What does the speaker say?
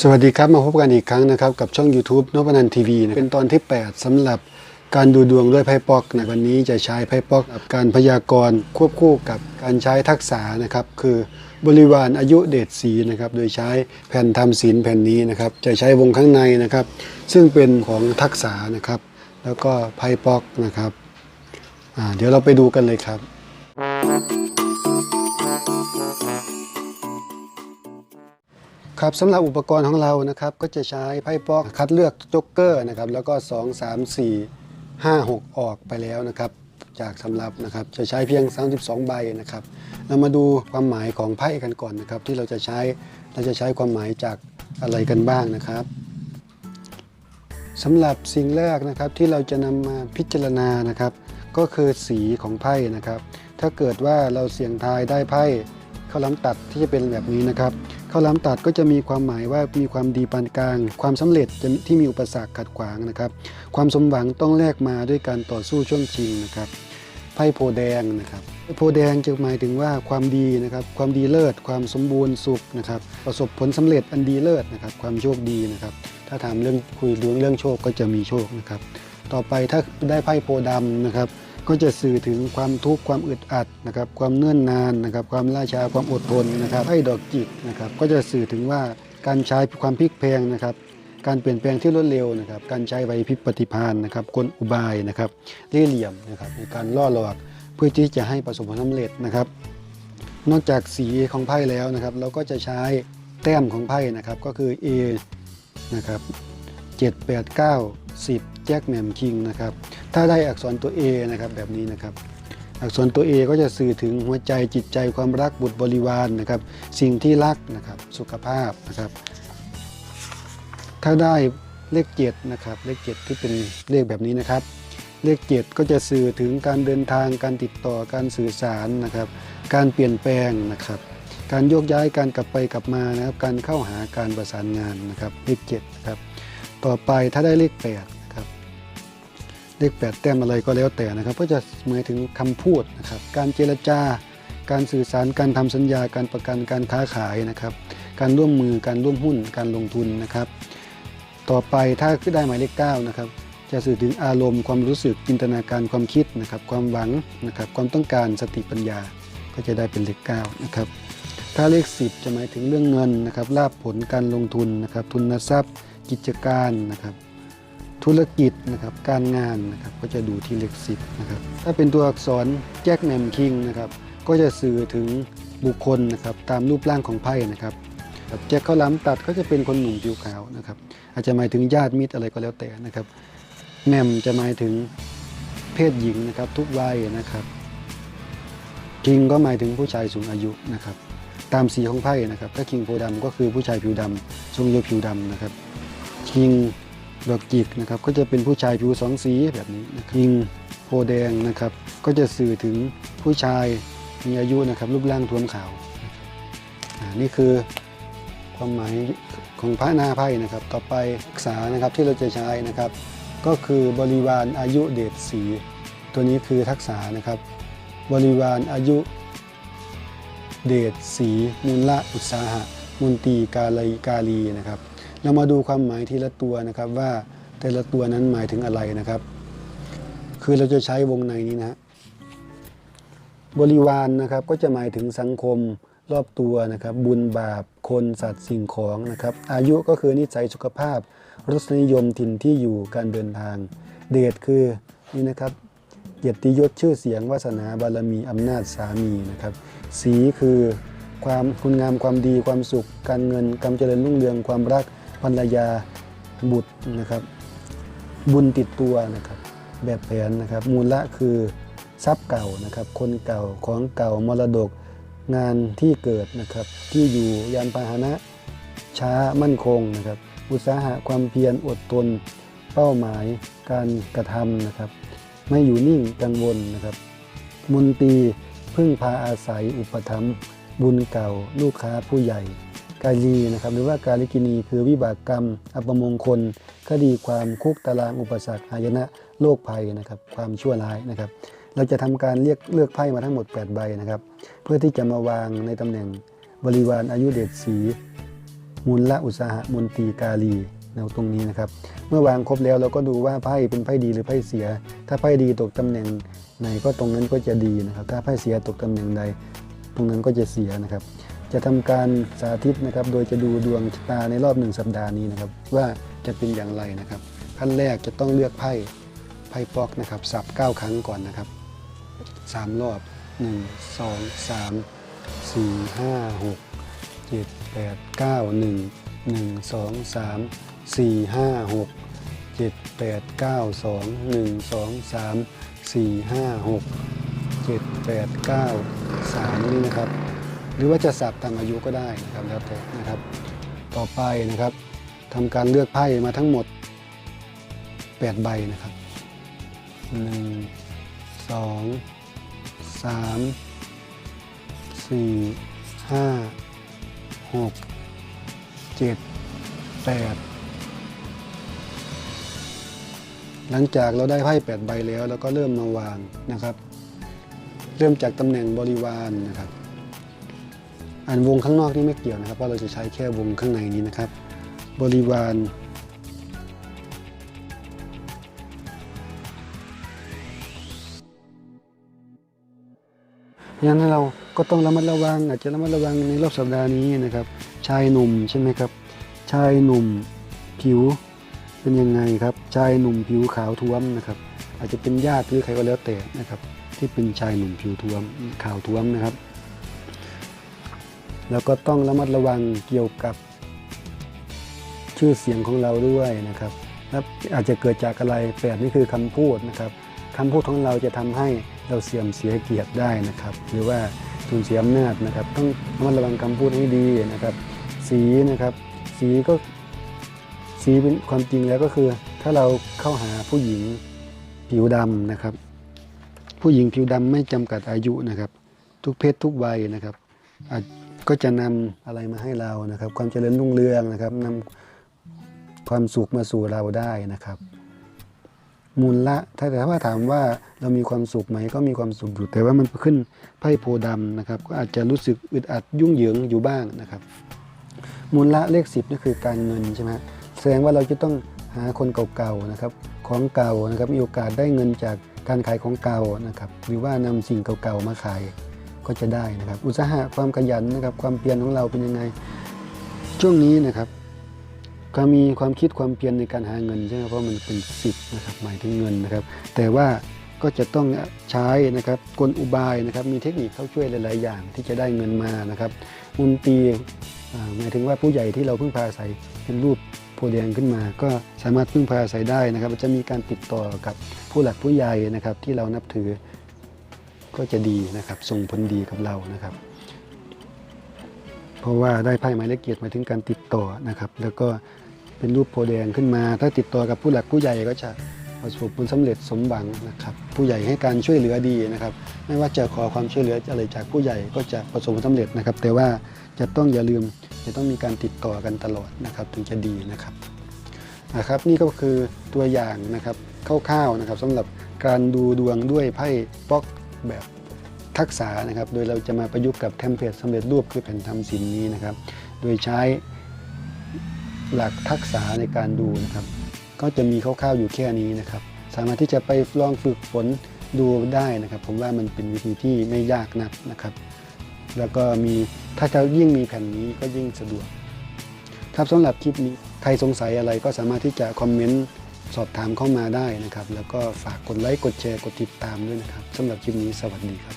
สวัสดีครับ มาพบกันอีกครั้งนะครับ กับช่อง YouTube นพนันทีวีนะเป็นตอนที่ 8สำหรับการดูดวงด้วยไพ่ป๊อกนะวันนี้จะใช้ไพ่ป๊อกกับการพยากรณ์ควบคู่กับการใช้ทักษะนะครับ คือบริวารอายุเดชสีนะครับ โดยใช้แผ่นทำศีลแผ่นนี้นะครับ จะใช้วงข้างในนะครับ ซึ่งเป็นของทักษะนะครับ แล้วก็ไพ่ป๊อกนะครับเดี๋ยวเราไปดูกันเลยครับ ครับสำหรับอุปกรณ์ของเรานะครับก็จะใช้ไพ่ป๊อกคัดเลือกจ็อกเกอร์นะครับแล้วก็ 2 3 4 5 6 ออกไปแล้วนะครับ จากสำรับนะครับจะใช้เพียง 32 ใบนะครับ เรามาดูความหมายของไพ่กันก่อนนะครับ ที่เราจะใช้เราจะใช้ความหมายจากอะไรกันบ้างนะครับสำหรับสิ่งแรกนะครับที่เราจะนำมาพิจารณานะครับ ก็คือสีของไพ่นะครับ ถ้าเกิดว่าเราเสี่ยงทายได้ไพ่ ข้าวหล้ำตัดที่จะเป็นแบบนี้นะครับข้าวหลามตัดก็จะมีความหมายว่ามีความดีปานกลาง ความสำเร็จที่มีอุปสรรคขัดขวางนะครับ ความสมหวังต้องแลกมาด้วยการต่อสู้ช่วงชิงนะครับไพ่โพแดงนะครับไพ่โพแดงจะหมายถึงว่าความดีนะครับ ความดีเลิศ ความสมบูรณ์สุขนะครับ ประสบผลสำเร็จอันดีเลิศนะครับ ความโชคดีนะครับ ถ้าถามเรื่องคุยเรื่องเรื่องโชคก็จะมีโชคนะครับ ต่อไปถ้าได้ไพ่โพดำนะครับ ก็จะสื่อถึงความทุกข์ความอึดอัดนะครับความเนื่อนนานนะครับความล่าช้าความอดทนนะครับไพ่ดอกจิกนะครับก็จะสื่อถึงว่าการใช้ความพลิกแพงนะครับการเปลี่ยนแปลงที่รวดเร็วนะครับการใช้ไหวพิปฏิภาณนะครับกลอุบายนะครับเล่เหลี่ยมนะครับในการล่อหลอกเพื่อที่จะให้ประสบผลสำเร็จนะครับ นอกจากสีของไพ่แล้วนะครับเราก็จะใช้แต้มของไพ่นะครับก็คือ A นะครับ7 8 9 10 แจ็คแมมคิงนะครับ ถ้าได้อักษรตัว A นะครับแบบนี้นะครับอักษรตัว A ก็จะสื่อถึงหัวใจจิตใจความรักบุตรบริวารนะครับ สิ่งที่รักนะครับสุขภาพนะครับ ถ้าได้เลข7นะครับเลข7ที่เป็นเลขแบบนี้นะครับ เลข7ก็จะสื่อถึงการเดินทางการติดต่อการสื่อสารนะครับ การเปลี่ยนแปลงนะครับ การโยกย้ายการกลับไปกลับมานะครับ การเข้าหาการประสานงานนะครับเลข7นะครับต่อไปถ้าได้เลข8นะครับ เลข8แต้มอะไรก็แล้วแต่นะครับ ก็จะหมายถึงคำพูดนะครับ การเจรจา การสื่อสาร การทำสัญญา การประกัน การค้าขายนะครับ การร่วมมือ การร่วมหุ้น การลงทุนนะครับ ต่อไปถ้าได้หมายเลข9นะครับ จะสื่อถึงอารมณ์ ความรู้สึก จินตนาการความคิดนะครับ ความหวังนะครับ ความต้องการ สติปัญญา ก็จะได้เป็นเลข9นะครับ ถ้าเลข 10 จะหมายถึงเรื่องเงินนะครับ ลาภผล การลงทุนนะครับ ทุนทรัพย์ กิจการนะครับ ธุรกิจนะครับการงานนะครับก็จะดูที่เลขสิบนะครับถ้าเป็นตัวอักษรแจ็คแนมคิงนะครับก็จะสื่อถึงบุคคลนะครับตามรูปร่างของไพ่นะครับแจ็คข้าวล้ำตัดก็จะเป็นคนหนุ่มผิวขาวนะครับอาจจะหมายถึงญาติมิตรอะไรก็แล้วแต่นะครับแมมจะหมายถึงเพศหญิงนะครับทุกวัยนะครับคิงก็หมายถึงผู้ชายสูงอายุนะครับตามสีของไพ่นะครับถ้าคิงโพธิ์ดำก็คือผู้ชายผิวดำทรงเยผิวดำนะครับคิง ดอกจิกนะครับก็จะเป็นผู้ชายผิวสองสีแบบนี้นะครับยิงโพแดงนะครับก็จะสื่อถึงผู้ชายมีอายุนะครับรูปร่างท้วมขาวนะครับอ่านี่คือความหมายของพระหน้าไพ่นะครับต่อไปทักษะนะครับที่เราจะใช้นะครับ ก็คือบริวารอายุเดชสี ตัวนี้คือทักษะนะครับ บริวารอายุเดชสี มูลละอุตสาหะ มุนตรีกาลีกาลีนะครับ เรามาดูความหมายทีละตัวนะครับว่าแต่ละตัวนั้นหมายถึงอะไรนะครับ คือเราจะใช้วงในนี้นะบริวารนะครับก็จะหมายถึงสังคมรอบตัวนะครับ บุญบาปคนสัตว์สิ่งของนะครับ อายุก็คือนิสัยสุขภาพ รสนิยมถิ่นที่อยู่การเดินทาง เดชคือนี่นะครับเกียรติยศชื่อเสียงวาสนาบารมีอำนาจสามีนะครับ สีคือความคุณงามความดีความสุข การเงินการเจริญรุ่งเรืองความรัก ภรรยาบุตรนะครับ บุญติดตัวนะครับ แบบแผนนะครับ มูลละคือทรัพย์เก่านะครับ คนเก่าของเก่ามรดกงานที่เกิดนะครับ ที่อยู่ยานพาหนะช้ามั่นคงนะครับ อุตสาหะความเพียรอดทนเป้าหมายการกระทำนะครับ ไม่อยู่นิ่งกังวลนะครับมนตีพึ่งพาอาศัยอุปถัมบุญเก่าลูกค้าผู้ใหญ่ กาลีนะครับหรือว่ากาลิกินี คือวิบากกรรม อัปมงคล คดีความคุกตารางอุปสรรคหายนะโรคภัยนะครับความชั่วร้ายนะครับ เราจะทำการเรียกเลือกไพ่มาทั้งหมด 8 ใบนะครับ เพื่อที่จะมาวางในตำแหน่งบริวารอายุเดชสีมูลละอุตสาหะมนตีกาลีแนวตรงนี้นะครับ เมื่อวางครบแล้วเราก็ดูว่าไพ่เป็นไพ่ดีหรือไพ่เสีย ถ้าไพ่ดีตกตำแหน่งไหนก็ตรงนั้นก็จะดีนะครับ ถ้าไพ่เสียตกตำแหน่งใด ตรงนั้นก็จะเสียนะครับ จะทำการสาธิตนะครับ โดยจะดูดวงชะตาในรอบหนึ่งสัปดาห์นี้นะครับ ว่าจะเป็นอย่างไรนะครับ ขั้นแรกจะต้องเลือกไพ่ไพ่ปอกนะครับสับ 9 ครั้งก่อนนะครับสามรอบ 1 2 3 4 5 6 7 8 9 1 1 2 3 4 5 6 7 8 9 2 1 2 3 4 5 6 7 8 9 3 นี่นะครับ หรือว่าจะสับตามอายุก็ได้นะครับแล้วแต่นะครับ ต่อไปนะครับทำการเลือกไพ่มาทั้งหมด 8 ใบนะครับ 1 2 3 4 5 6 7 8หลังจากเราได้ไพ่8ใบแล้วเราก็เริ่มมาวางนะครับ เริ่มจากตำแหน่งบริวารนะครับ อันวงข้างนอกนี่ไม่เกี่ยวนะครับ เพราะเราจะใช้แค่วงข้างในนี้นะครับ บริวารเพราะฉะนั้นเราก็ต้องระมัดระวัง อาจจะระมัดระวังในรอบสัปดาห์นี้นะครับ ชายหนุ่มใช่ไหมครับ ชายหนุ่มผิวเป็นยังไงครับ ชายหนุ่มผิวขาวท้วมนะครับ อาจจะเป็นญาติหรือใครก็แล้วแต่นะครับ ที่เป็นชายหนุ่มผิวท้วมขาวท้วมนะครับ แล้วก็ต้องระมัดระวังเกี่ยวกับชื่อเสียงของเราด้วยนะครับและอาจจะเกิดจากอะไรแปดนี่คือคำพูดนะครับคำพูดของเราจะทำให้เราเสื่อมเสียเกียรติได้นะครับ หรือว่าสูญเสียอำนาจนะครับ ต้องระมัดระวังคำพูดให้ดีนะครับ สีนะครับ สีก็สีเป็นความจริงแล้วก็คือ ถ้าเราเข้าหาผู้หญิงผิวดำนะครับ ผู้หญิงผิวดำไม่จำกัดอายุนะครับ ทุกเพศทุกวัยนะครับอาจ ก็จะนำอะไรมาให้เรานะครับ ความเจริญรุ่งเรืองนะครับนำความสุขมาสู่เราได้นะครับ มูลละถ้าแต่ว่าถามว่าเรามีความสุขไหมก็มีความสุขอยู่ แต่ว่ามันขึ้นไพ่โพธิ์ดำนะครับ ก็อาจจะรู้สึกอึดอัดยุ่งเหยิงอยู่บ้างนะครับ มูลละเลขสิบนี่คือการเงินใช่ไหมแสดงว่าเราจะต้องหาคนเก่าๆนะครับ ของเก่านะครับมีโอกาสได้เงินจากการขายของเก่านะครับ หรือว่านำสิ่งเก่าๆมาขาย ก็จะได้นะครับ อุตสาหะความขยันนะครับ ความเพียรของเราเป็นยังไง ช่วงนี้นะครับก็มีความคิดความเพียรในการหาเงินใช่ไหมเพราะมันเป็นสิบนะครับหมายถึงเงินนะครับ แต่ว่าก็จะต้องใช้นะครับกลอุบายนะครับ มีเทคนิคเข้าช่วยหลาย ๆ อย่างที่จะได้เงินมานะครับมุนตีหมายถึงว่าผู้ใหญ่ที่เราพึ่งพาอาศัยเป็นรูปโพธิ์แดงขึ้นมา ก็สามารถพึ่งพาอาศัยได้นะครับ จะมีการติดต่อกับผู้หลักผู้ใหญ่นะครับที่เรานับถือ ก็จะดีนะครับ ส่งผลดีกับเรานะครับ เพราะว่าได้ไพ่หมายเลขเกียรติหมายถึงการติดต่อนะครับ แล้วก็เป็นรูปโพแดงขึ้นมา ถ้าติดต่อกับผู้หลักผู้ใหญ่ก็จะประสบผลสำเร็จสมหวังนะครับ ผู้ใหญ่ให้การช่วยเหลือดีนะครับ ไม่ว่าจะขอความช่วยเหลืออะไรจากผู้ใหญ่ก็จะประสบผลสำเร็จนะครับ แต่ว่าจะต้องอย่าลืมจะต้องมีการติดต่อกันตลอดนะครับ ถึงจะดีนะครับนะครับ นี่ก็คือตัวอย่างนะครับคร่าวๆนะครับสำหรับการดูดวงด้วยไพ่ป๊อก แบบทักษะนะครับ โดยเราจะมาประยุกต์กับเทมเพลตสำเร็จรูปคือแผ่นทำสินนี้นะครับ โดยใช้หลักทักษะในการดูนะครับ ก็จะมีคร่าวๆอยู่แค่นี้นะครับ สามารถที่จะไปลองฝึกฝนดูได้นะครับ ผมว่ามันเป็นวิธีที่ไม่ยากนักนะครับ แล้วก็มีถ้าจะยิ่งมีแผ่นนี้ก็ยิ่งสะดวก ครับสำหรับคลิปนี้ใครสงสัยอะไรก็สามารถที่จะคอมเมนต์ สอบถามเข้ามาได้นะครับ แล้วก็ฝากกดไลค์ กดแชร์ กดติดตามด้วยนะครับสำหรับคลิปนี้สวัสดีครับ